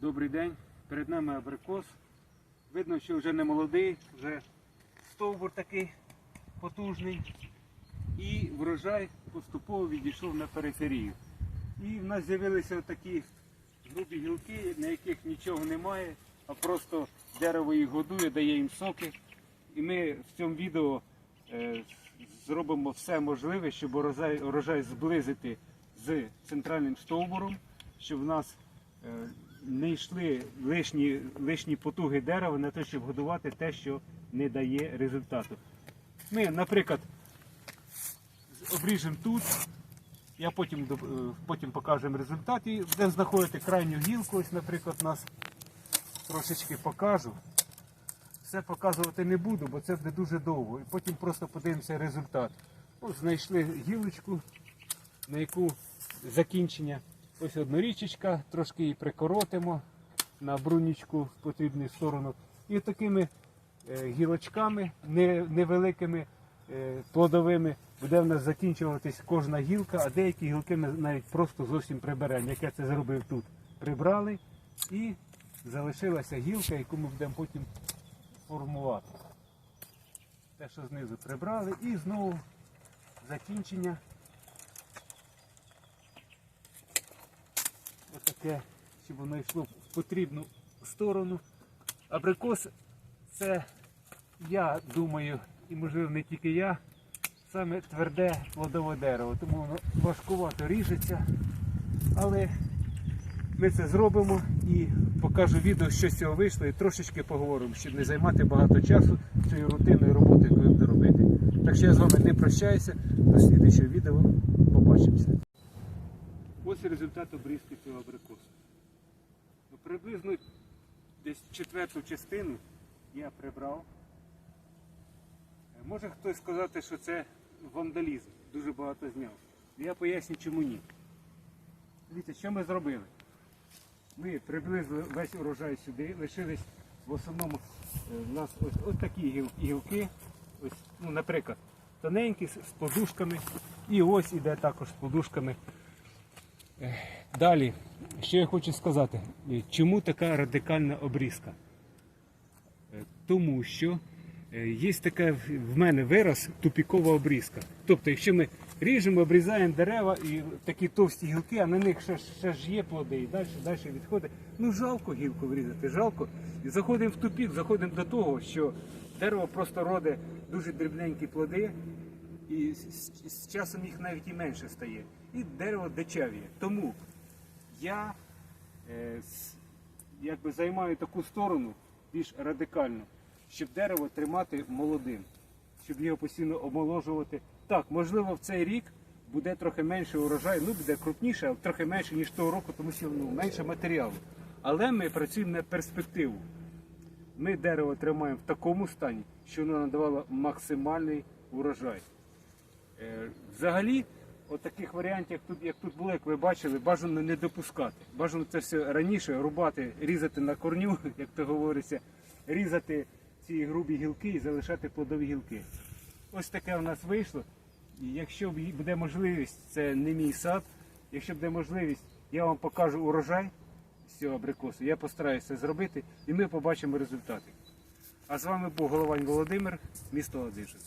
Добрий день. Перед нами абрикос. Видно, що вже не молодий, вже стовбур такий потужний. І врожай поступово відійшов на периферію. І в нас з'явилися такі грубі гілки, на яких нічого немає, а просто дерево їх годує, дає їм соки. І ми в цьому відео е, зробимо все можливе, щоб урожай, урожай зблизити з центральним стовбуром, щоб в нас е, не йшли лишні, лишні потуги дерева на те, щоб годувати те, що не дає результату. Ми, наприклад, обріжемо тут, я потім, е, потім покажемо результат, і де знаходити крайню гілку, ось, наприклад, нас трошечки покажу. Все показувати не буду, бо це буде дуже довго. І потім просто подивимося результат. Ось знайшли гілочку, на яку закінчення. Ось однорічечка, трошки її прикоротимо на брунічку в потрібну сторону. І такими е, гілочками невеликими е, плодовими буде в нас закінчуватись кожна гілка, а деякі гілки ми навіть просто зовсім приберемо. Як я це зробив тут. Прибрали і залишилася гілка, яку ми будемо потім формувати. Те, що знизу прибрали, і знову закінчення. Отаке, щоб воно йшло в потрібну сторону. Абрикос це, я думаю, і можливо не тільки я, саме тверде плодове дерево, тому воно важкувато ріжеться. Але ми це зробимо і покажу відео, що з цього вийшло, і трошечки поговоримо, щоб не займати багато часу цією рутинною роботою, яку я буду робити. Так що я з вами не прощаюся. До слідчого відео побачимося. Ось результат обрізки цього абрикосу. Ну, приблизно десь четверту частину я прибрав. Е, Може хтось сказати, що це вандалізм, дуже багато зняв. Я поясню, чому ні. Дивіться, що ми зробили? Ми приблизили весь урожай сюди, лишились в основному е, в нас ось, ось такі гілки, ось, ну, наприклад, тоненькі з подушками. І ось іде також з подушками. Далі, що я хочу сказати, Е, чому така радикальна обрізка? Е, Тому що е, є таке в- мене вираз тупікова обрізка. Тобто, якщо ми ріжемо, обрізаємо дерева і такі товсті гілки, а на них ще, ще ж є плоди і далі, далі відходить. Ну жалко гілку врізати, жалко. І заходимо в тупік, заходимо до того, що дерево просто роде дуже дрібненькі плоди, і з, з- часом їх навіть і менше стає. І дерево дичавіє. Тому я е, якби займаю таку сторону більш радикальну, щоб дерево тримати молодим, щоб його постійно омоложувати. Так, можливо, в цей рік буде трохи менше урожай, ну буде крупніше, але трохи менше, ніж того року, тому що ну, менше матеріалу. Але ми працюємо на перспективу. Ми дерево тримаємо в такому стані, що воно надавало максимальний урожай. Е, Взагалі, от таких варіантів, як тут, як тут було, як ви бачили, бажано не допускати. Бажано це все раніше рубати, різати на корню, як то говориться, різати ці грубі гілки і залишати плодові гілки. Ось таке в нас вийшло. І якщо буде можливість, це не мій сад. Якщо буде можливість, я вам покажу урожай з цього абрикосу. Я постараюся зробити і ми побачимо результати. А з вами був Головань Володимир, місто Ладижин.